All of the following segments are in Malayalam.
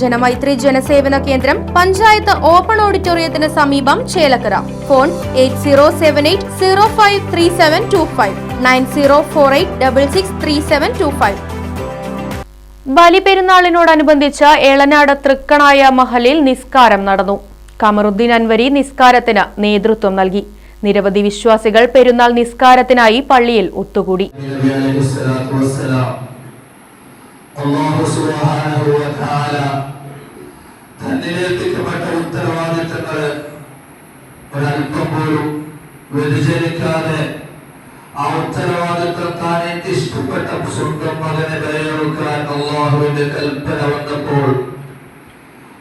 ജനമൈത്രി ജനസേവന കേന്ദ്രം പഞ്ചായത്ത് ഓപ്പൺ ഓഡിറ്റോറിയത്തിന് സമീപം Chelakkara. Phone eight zero seven eight zero five three seven two five nine zero four eight double six three seven two five. ബലിപെരുന്നാളിനോടനുബന്ധിച്ച് Elanad Thrikkanaya മഹലിൽ നിസ്കാരം നടന്നു. കമറുദ്ദീൻ അൻവരി നിസ്കാരത്തിന് നേതൃത്വം നൽകി. നിരവധി വിശ്വാസികൾ പെരുന്നാൾ നിസ്കാരത്തിനായി പള്ളിയിൽ ഒത്തുകൂടി. അല്ലാഹു സുബ്ഹാനഹു വ തആല തന്നിലേൽപ്പിക്കപ്പെട്ട ഉത്തരവാദിത്തങ്ങൾ ഒരല്പം പോലും വ്യതിചലിക്കാതെ ആ ഉത്തരവാദിത്തം താൻ ഇഷ്ടപ്പെട്ട സ്വന്തം മകനെ വിലയെടുക്കാൻ അള്ളാഹുവിന്റെ കൽപ്പന വന്നപ്പോൾ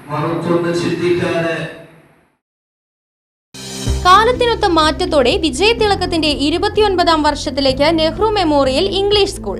മറുത്തൊന്ന് ചിന്തിക്കാതെ കാലത്തിനൊത്ത മാറ്റത്തോടെ വിജയതിളക്കത്തിന്റെ ഇരുപത്തിയൊൻപതാം വർഷത്തിലേക്ക് നെഹ്റു മെമ്മോറിയൽ ഇംഗ്ലീഷ് സ്കൂൾ.